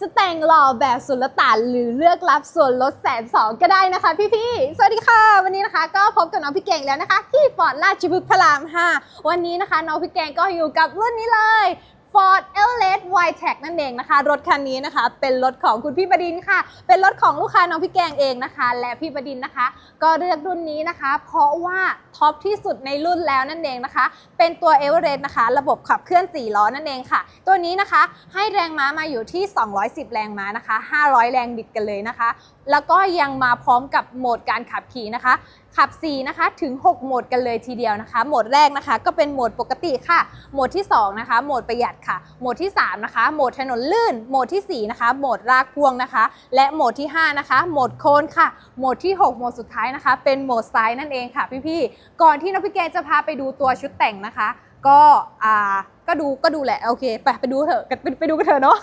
จะแต่งหล่อแบบสุลต่านหรือเลือกรับส่วนลดแสนสองก็ได้นะคะพี่ๆ สวัสดีค่ะ วันนี้นะคะก็พบกับน้องพี่เก่งแล้วนะคะ ที่ฟอร์ดราชพฤกษ์พระราม 5 วันนี้นะคะน้องพี่เก่งก็อยู่กับรุ่นนี้เลย Ford e l e t y t e c นั่นเองนะคะ รถคันนี้นะคะ เป็นรถของคุณพี่บดินค่ะ เป็นรถของลูกค้าน้องพี่แกงเองนะคะ และพี่บดินนะคะ ก็เลือกรุ่นนี้นะคะ เพราะว่าท็อปที่สุดในรุ่นแล้วนั่นเองนะคะ เป็นตัว e v e r e s t นะคะ ระบบขับเคลื่อน 4 ล้อนั่นเองค่ะ ตัวนี้นะคะให้แรงม้ามาอยู่ที่ 210 แรงม้านะคะ 500 แรงบิดกันเลยนะคะ แล้วก็ยังมาพร้อมกับโหมดการขับขี่นะคะ ขับ4นะคะถึง 6 โหมดกันเลยทีเดียวนะคะ โหมดแรกนะคะก็เป็นโหมดปกติค่ะ โหมดที่ 2 นะคะ โหมดประหยัดค่ะ โหมดที่ 3 นะคะ โหมดถนนลื่น โหมดทีสี่4 นะคะ โหมดรากพวงนะคะ และโหมดที่ 5 นะคะ โหมดโคนค่ะ โหมดที่ 6 โหมดสุดท้ายนะคะ เป็นโหมดไซด์นั่นเองค่ะพี่ๆ ก่อนที่นพี่เกจะพาไปดูตัวชุดแต่งนะคะก็อ่าก็ดูก็ดูแหละโอเคไปไปดูเถอะไปไปดูกันเถอะเนาะ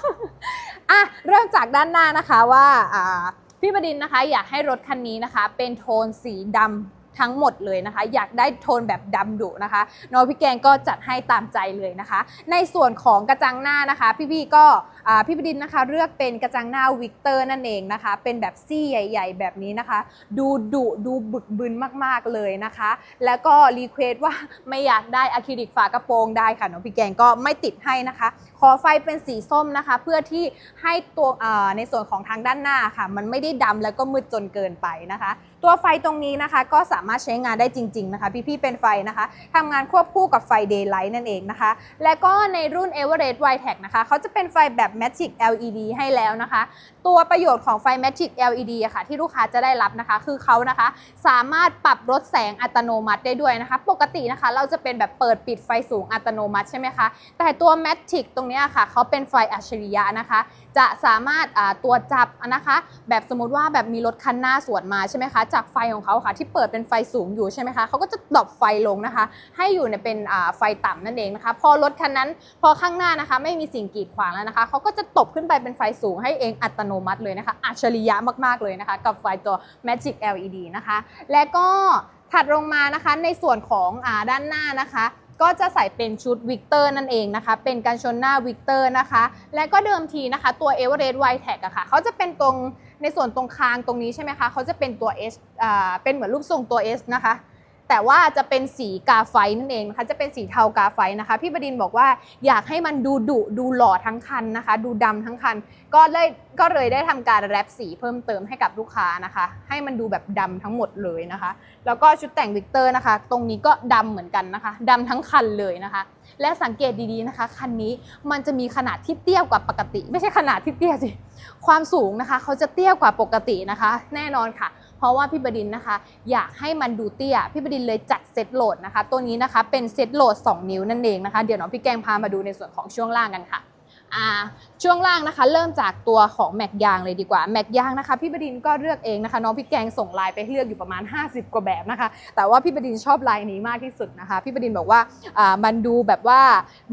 อะเริ่มจากด้านหน้านะคะว่าอ่า พี่ปัดินนะคะอยากให้รถคันนี้นะคะ เป็นโทนสีดำทั้งหมดเลยนะคะ อยากได้โทนแบบดำดุนะคะน้องพี่แกงก็จัดให้ตามใจเลยนะคะ ในส่วนของกระจังหน้านะคะ พี่ๆก็ พี่บดินนะคะเลือกเป็นกระจังหน้าวิกเตอร์นั่นเองนะคะ เป็นแบบซี่ใหญ่ ๆ แบบนี้นะคะ ดูดุดูบึกบึนมากๆเลยนะคะ แล้วก็รีเควสว่าไม่อยากได้อะคริลิกฝากระโปรงได้ค่ะน้องพี่แกงก็ไม่ติดให้นะคะ ขอไฟเป็นสีส้มนะคะ เพื่อที่ให้ตัวในส่วนของทางด้านหน้าค่ะ มันไม่ได้ดำแล้วก็มืดจนเกินไปนะคะ ตัวไฟตรงนี้นะคะก็สามารถใช้งานได้จริง ๆ นะคะ พี่ๆเป็นไฟนะคะทำงานควบคู่กับไฟ Daylight นั่นเองนะคะ และก็ในรุ่น Everest y t e c นะคะเขาจะเป็นไฟแบบ Magic LED ให้แล้วนะคะ ตัวประโยชน์ของไฟ Magic LED อะค่ะ ที่ลูกค้าจะได้รับนะคะ คือเขานะคะ สามารถปรับลดแสงอัตโนมัติได้ด้วยนะคะ ปกตินะคะ เราจะเป็นแบบเปิดปิดไฟสูงอัตโนมัติใช่ไหมคะ แต่ตัว Magic ตรงนี้ค่ะ เขาเป็นไฟอัจฉริยะนะคะ จะสามารถอ่าตรวจับนะคะ แบบสมมติว่าแบบมีรถคันหน้าสวนมาใช่ไหมคะ จากไฟของเขาค่ะ ที่เปิดเป็นไฟสูงอยู่ใช่ไหมคะเขาก็จะดรอปไฟลงนะคะ ให้อยู่ในเป็นอ่าไฟต่ำนั่นเองนะคะ พอรถคันนั้น พอข้างหน้านะคะ ไม่มีสิ่งกีดขวางแล้วนะคะเขาก็็จะตบขึ้นไปเป็นไฟสูงให้เองอัตโนมัติเลยนะคะ อัจฉริยะมากๆเลยนะคะ กับไฟตัว Magic LED นะคะ และก็ถัดลงมานะคะในส่วนของอาด้านหน้านะคะก็จะใส่เป็นชุดวิกเตอร์นั่นเองนะคะ เป็นการชนหน้าวิกเตอร์นะคะ และก็เดิมทีนะคะ ตัว e v e r e s t y t e c อะค่ะ เขาจะเป็นตรงในส่วนตรงคางตรงนี้ใช่ไหมคะ เขาจะเป็นตัว S อ่า เป็นเหมือนรูปทรงตัว S นะคะ แต่ว่าจะเป็นสีกาไฟนั่นเองนะคะจะเป็นสีเทากาไฟนะคะ พี่บดินบอกว่าอยากให้มันดูดุดูหล่อทั้งคันนะคะ ดูดำทั้งคัน ก็เลยก็เลยได้ทำการแรปสีเพิ่มเติมให้กับลูกค้านะคะ ให้มันดูแบบดำทั้งหมดเลยนะคะ แล้วก็ชุดแต่งวิกเตอร์นะคะ ตรงนี้ก็ดำเหมือนกันนะคะดำทั้งคันเลยนะคะ และสังเกตดีๆนะคะ คันนี้มันจะมีขนาดที่เตี้ยกว่าปกติ ไม่ใช่ขนาดที่เตี้ยสิความสูงนะคะ เขาจะเตี้ยกว่าปกตินะคะ แน่นอนค่ะ เพราะว่าพี่บดินนะคะ อยากให้มันดูเตี้ย พี่บดินเลยจัดเซตโหลดนะคะ ตัวนี้นะคะเป็นเซตโหลด 2 นิ้วนั่นเองนะคะ เดี๋ยวน้องพี่แกงพามาดูในส่วนของช่วงล่างกันค่ะ อ่าช่วงล่างนะคะ เริ่มจากตัวของแม็กยางเลยดีกว่าแม็กยางนะคะพี่บดินก็เลือกเองนะคะน้องพี่แกงส่งไลน์ไปเลือกอยู่ประมาณ 50 กว่าแบบนะคะ แต่ว่าพี่บดินชอบลายนี้มากที่สุดนะคะ พี่บดินบอกว่าอ่ามันดูแบบว่า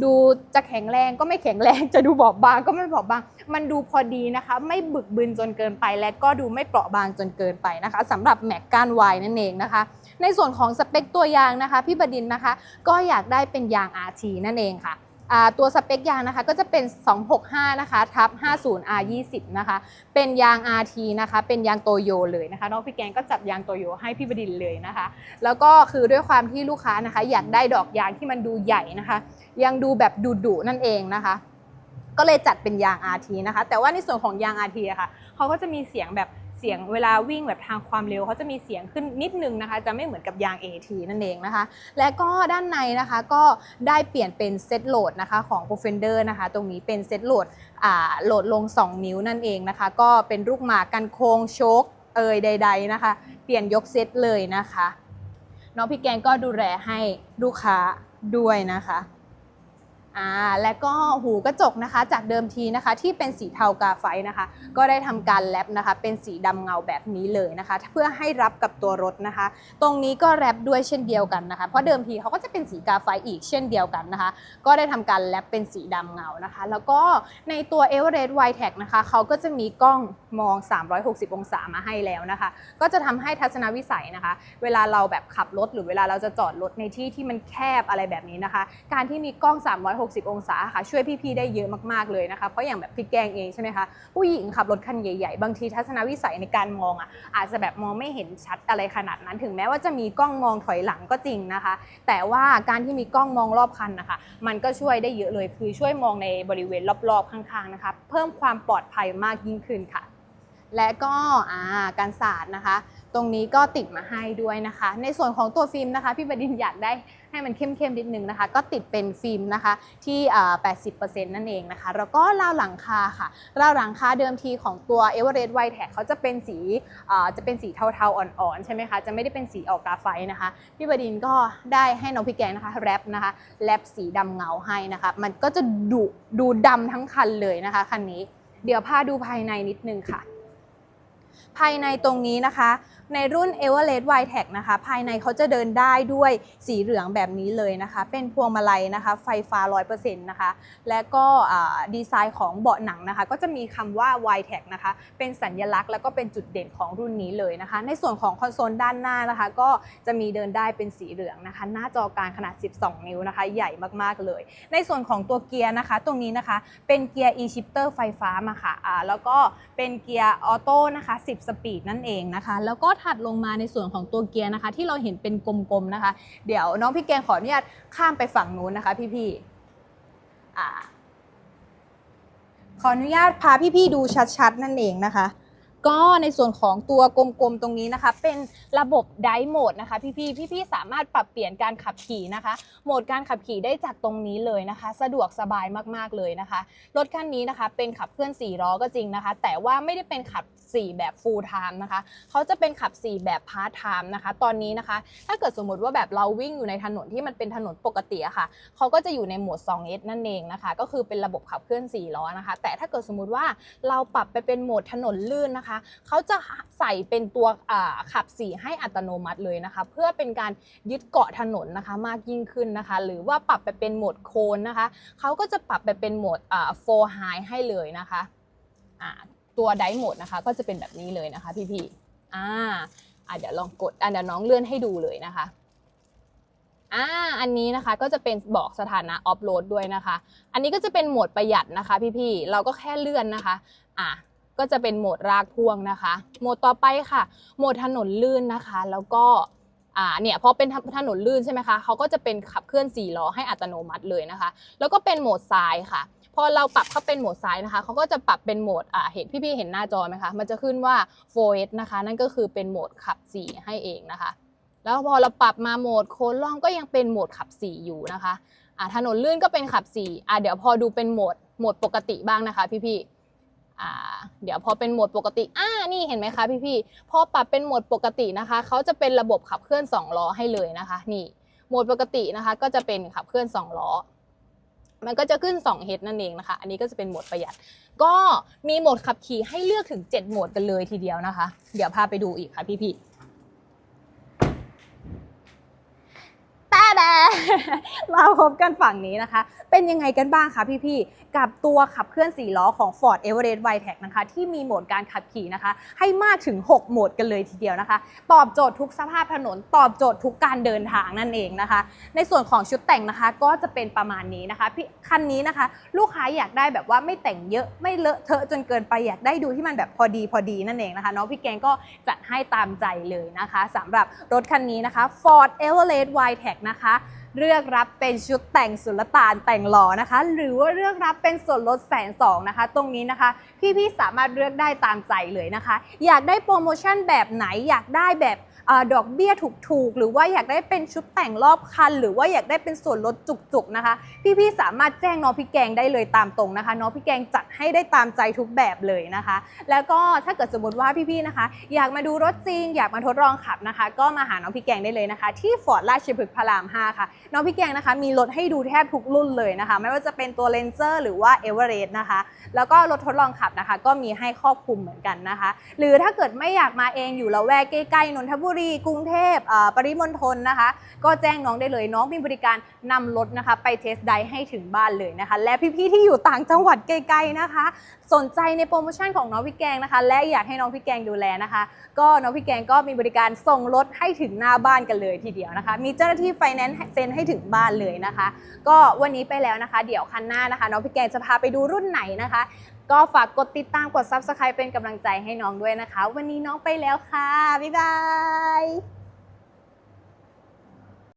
ดูจะแข็งแรงก็ไม่แข็งแรงจะดูบอบบางก็ไม่บอบบาง มันดูพอดีนะคะ ไม่บึกบึนจนเกินไป และก็ดูไม่เปราะบางจนเกินไปนะคะสำหรับแม็กก้านวายนั่นเองนะคะ ในส่วนของสเปคตัวยางนะคะ พี่บดินนะคะ ก็อยากได้เป็นยาง RT นั่นเองค่ะ ตัวสเปคยางนะคะก็จะเป็น 265 นะคะทับ 50R20 นะคะ เป็นยาง RT นะคะ เป็นยางโตโยเลยนะคะ น้องพี่แกงก็จับยางโตโยให้พี่บดินเลยนะคะ แล้วก็คือด้วยความที่ลูกค้านะคะ อยากได้ดอกยางที่มันดูใหญ่นะคะ ยังดูแบบดุๆนั่นเองนะคะก็เลยจัดเป็นยาง RT นะคะ แต่ว่าในส่วนของยาง RT อะค่ะเขาก็จะมีเสียงแบบ สียงเวลาวิ่งแบบทางความเร็วเขาจะมีเสียงขึ้นนิดนึงนะคะ จะไม่เหมือนกับยาง AT นั่นเองนะคะ และก็ด้านในนะคะก็ได้เปลี่ยนเป็นเซตโหลดนะคะของ p r o f e n d e r นะคะ ตรงนี้เป็นเซตโหลดอ่าโหลดลง 2 นิ้วนั่นเองนะคะ ก็เป็นลูกหมากกันโค้งโชคเอยใด ๆนะคะ เปลี่ยนยกเซตเลยนะคะน้องพี่แกงก็ดูแลให้ลูกค้าด้วยนะคะ อ่าและก็หูกระจกนะคะ จากเดิมทีนะคะ ที่เป็นสีเทากาไฟนะคะ ก็ได้ทำการแรปนะคะ เป็นสีดำเงาแบบนี้เลยนะคะ เพื่อให้รับกับตัวรถนะคะ ตรงนี้ก็แรปด้วยเช่นเดียวกันนะคะ เพราะเดิมทีเขาก็จะเป็นสีกาไฟอีกเช่นเดียวกันนะคะ ก็ได้ทำการแรปเป็นสีดำเงานะคะ แล้วก็ในตัว e v e r e s t y t e c นะคะเขาก็จะมีกล้องมอง 360 องศามาให้แล้วนะคะ ก็จะทำให้ทัศนวิสัยนะคะ เวลาเราแบบขับรถหรือเวลาเราจะจอดรถในที่ที่มันแคบอะไรแบบนี้นะคะ การที่มีกล้อง 360 360 องศาค่ะช่วยพี่ๆได้เยอะมากๆเลยนะคะเพราะอย่างแบบพี่แกงเองใช่ไหมคะผู้หญิงขับรถคันใหญ่ๆ บางทีทัศนวิสัยในการมองอะอาจจะแบบมองไม่เห็นชัดอะไรขนาดนั้น ถึงแม้ว่าจะมีกล้องมองถอยหลังก็จริงนะคะ แต่ว่าการที่มีกล้องมองรอบคันนะคะมันก็ช่วยได้เยอะเลย คือช่วยมองในบริเวณรอบๆข้างๆนะคะเพิ่มความปลอดภัยมากยิ่งขึ้นค่ะ และก็อ่าการสาดนะคะ ตรงนี้ก็ติดมาให้ด้วยนะคะ ในส่วนของตัวฟิล์มนะคะ พี่บดินอยากได้ให้มันเข้มๆนิดนึงนะคะ ก็ติดเป็นฟิล์มนะคะที่ 80%นั่นเองนะคะ แล้วก็ราวหลังคาค่ะราวหลังคาเดิมทีของตัว e v e r e s t White Tag เขาจะเป็นสีจะเป็นสีเทาๆอ่อนๆ ใช่ไหมคะ จะไม่ได้เป็นสีออกกาไฟนะคะ พี่บดินก็ได้ให้น้องพี่แกงนะคะแรปนะคะแรปสีดำเงาให้นะคะ มันก็จะดุดูดำทั้งคันเลยนะคะคันนี้ เดี๋ยวพาดูภายในนิดนึงค่ะ ภายในตรงนี้นะคะในรุ่น e v e r e s t Wide Tag นะคะ ภายในเขาจะเดินได้ด้วยสีเหลืองแบบนี้เลยนะคะ เป็นพวงมาลัยนะคะ ไฟฟ้า 100%นะคะ และก็ดีไซน์ของเบาะหนังนะคะ ก็จะมีคำว่า Wide Tag นะคะ เป็นสัญลักษณ์แล้วก็เป็นจุดเด่นของรุ่นนี้เลยนะคะ ในส่วนของคอนโซลด้านหน้านะคะ ก็จะมีเดินได้เป็นสีเหลืองนะคะ หน้าจอกลางขนาด 12 นิ้วนะคะ ใหญ่มากๆเลย ในส่วนของตัวเกียร์นะคะ ตรงนี้นะคะ เป็นเกียร์ e-shifter ไฟฟ้ามาค่ะแล้วก็เป็นเกียร์ออโต้นะคะ 10 สปีดนั่นเองนะคะ แล้วก็ถัดลงมาในส่วนของตัวเกียร์นะคะ ที่เราเห็นเป็นกลมๆนะคะ เดี๋ยวน้องพี่แกงขออนุญาตข้ามไปฝั่งนู้นนะคะ พี่ๆอ่าขออนุญาตพาพี่ๆดูชัดๆ นั่นเองนะคะ ก็ในส่วนของตัวกลมๆตรงนี้นะคะ เป็นระบบไดโหมดนะคะพี่ๆพี่ๆสามารถปรับเปลี่ยนการขับขี่นะคะ โหมดการขับขี่ได้จากตรงนี้เลยนะคะ สะดวกสบายมากๆเลยนะคะ รถคันนี้นะคะ เป็นขับเคลื่อน4ล้อก็จริงนะคะ แต่ว่าไม่ได้เป็นขับ 4 แบบ full time นะคะเขาจะเป็นขับ 4 แบบ part time นะคะ ตอนนี้นะคะ ถ้าเกิดสมมติว่าแบบเราวิ่งอยู่ในถนนที่มันเป็นถนนปกติอะค่ะเขาก็จะอยู่ในโหมด 2S นั่นเองนะคะ ก็คือเป็นระบบขับเคลื่อน 4 ล้อนะคะ แต่ถ้าเกิดสมมติว่าเราปรับไปเป็นโหมดถนนลื่นนะคะเขาจะใส่เป็นตัวขับ 4 ให้อัตโนมัติเลยนะคะ เพื่อเป็นการยึดเกาะถนนนะคะมากยิ่งขึ้นนะคะ หรือว่าปรับไปเป็นโหมดโคนนะคะเขาก็จะปรับไปเป็นโหมดอ่า four high ให้เลยนะคะ ตัวไดโหมดนะคะ ก็จะเป็นแบบนี้เลยนะคะ พี่ๆอ่าอ่าเดี๋ยวลองกดอ่าเดี๋ยวน้องเลื่อนให้ดูเลยนะคะอ่าอันนี้นะคะก็จะเป็นบอกสถานะออฟโหลดด้วยนะคะ อันนี้ก็จะเป็นโหมดประหยัดนะคะ พี่ๆเราก็แค่เลื่อนนะคะอ่าก็จะเป็นโหมดรากพ่วงนะคะ โหมดต่อไปค่ะ โหมดถนนลื่นนะคะ แล้วก็อ่าเนี่ยพอเป็นถนนลื่นใช่ไหมคะเขาก็จะเป็นขับเคลื่อน4ล้อให้อัตโนมัติเลยนะคะ แล้วก็เป็นโหมดซ้ายค่ะ พอเราปรับเข้าเป็นโหมดซ้ายนะคะเขาก็จะปรับเป็นโหมดอ่าเห็นพี่ๆเห็นหน้าจอไหมคะมันจะขึ้นว่า 4S นะคะ นั่นก็คือเป็นโหมดขับ 4 ให้เองนะคะ แล้วพอเราปรับมาโหมดโค้งล่องก็ยังเป็นโหมดขับ 4 อยู่นะคะอ่าถนนลื่นก็เป็นขับ 4 อ่าเดี๋ยวพอดูเป็นโหมดโหมดปกติบ้างนะคะ พี่ๆอ่าเดี๋ยวพอเป็นโหมดปกติ อ่า นี่เห็นไหมคะพี่ๆ พอปรับเป็นโหมดปกตินะคะ เขาจะเป็นระบบขับเคลื่อน 2 ล้อให้เลยนะคะ นี่ โหมดปกตินะคะ ก็จะเป็นขับเคลื่อน 2 ล้อ มันก็จะขึ้น2 h นั่นเองนะคะ อันนี้ก็จะเป็นโหมดประหยัด ก็มีโหมดขับขี่ให้เลือกถึง 7 โหมดกันเลยทีเดียวนะคะ เดี๋ยวพาไปดูอีกค่ะพี่ๆ แต่แดมาพบกันฝั่งนี้นะคะ เป็นยังไงกันบ้างคะพี่ๆ กับตัวขับเคลื่อน 4 ล้อของ Ford Everest w i t e c นะคะ ที่มีโหมดการขับขี่นะคะ ให้มากถึง 6 โหมดกันเลยทีเดียวนะคะ ตอบโจทย์ทุกสภาพถนน ตอบโจทย์ทุกการเดินทางนั่นเองนะคะ ในส่วนของชุดแต่งนะคะก็จะเป็นประมาณนี้นะคะพี่คันนี้นะคะ ลูกค้าอยากได้แบบว่าไม่แต่งเยอะไม่เลอะเทอะจนเกินไปอยากได้ดูที่มันแบบพอดีพอดีนั่นเองนะคะน้องพี่แกงก็จัดให้ตามใจเลยนะคะสำหรับรถคันนี้นะคะ Ford Everest w i t e c นะคะ เลือกรับเป็นชุดแต่งสุลต่านแต่งหล่อนะคะ หรือว่าเลือกรับเป็นส่วนลดแสนสองนะคะ ตรงนี้นะคะ พี่ๆสามารถเลือกได้ตามใจเลยนะคะ อยากได้โปรโมชั่นแบบไหนอยากได้แบบ อดอกเบี้ยถูกๆ หรือว่าอยากได้เป็นชุดแต่งรอบคัน หรือว่าอยากได้เป็นส่วนลดจุกๆนะคะ พี่ๆสามารถแจ้งน้องพี่แกงได้เลยตามตรงนะคะน้องพี่แกงจัดให้ได้ตามใจทุกแบบเลยนะคะ แล้วก็ถ้าเกิดสมมติว่าพี่ๆนะคะ อยากมาดูรถจริง อยากมาทดลองขับนะคะ ก็มาหาน้องพี่แกงได้เลยนะคะ ที่ฟอร์ดราชพฤกษ์พระราม 5 ค่ะ น้องพี่แกงนะคะ มีรถให้ดูแทบทุกรุ่นเลยนะคะ ไม่ว่าจะเป็นตัวเลนเจอร์หรือว่าเอเวอเรสต์นะคะ แล้วก็รถทดลองขับนะคะ ก็มีให้ครอบคลุมเหมือนกันนะคะ หรือถ้าเกิดไม่อยากมาเองอยู่ละแวกใกล้ๆนนทบุรี กรุงเทพเปริมณฑลนะคะ ก็แจ้งน้องได้เลยน้องมีบริการนำรถนะคะ ไปเทสไดให้ถึงบ้านเลยนะคะ และพี่ๆที่อยู่ต่างจังหวัดไกลๆนะคะ สนใจในโปรโมชั่นของน้องพี่แกงนะคะ และอยากให้น้องพี่แกงดูแลนะคะ ก็น้องพี่แกงก็มีบริการส่งรถให้ถึงหน้าบ้านกันเลยทีเดียวนะคะ มีเจ้าหน้าที่ไฟแนนซ์เซ็นให้ถึงบ้านเลยนะคะ ก็วันนี้ไปแล้วนะคะ เดี๋ยวคันหน้านะคะ น้องพี่แกงจะพาไปดูรุ่นไหนนะคะ ก็ฝากกดติดตามกด subscribe เป็นกำลังใจให้น้องด้วยนะคะ วันนี้น้องไปแล้วค่ะ บ๊ายบาย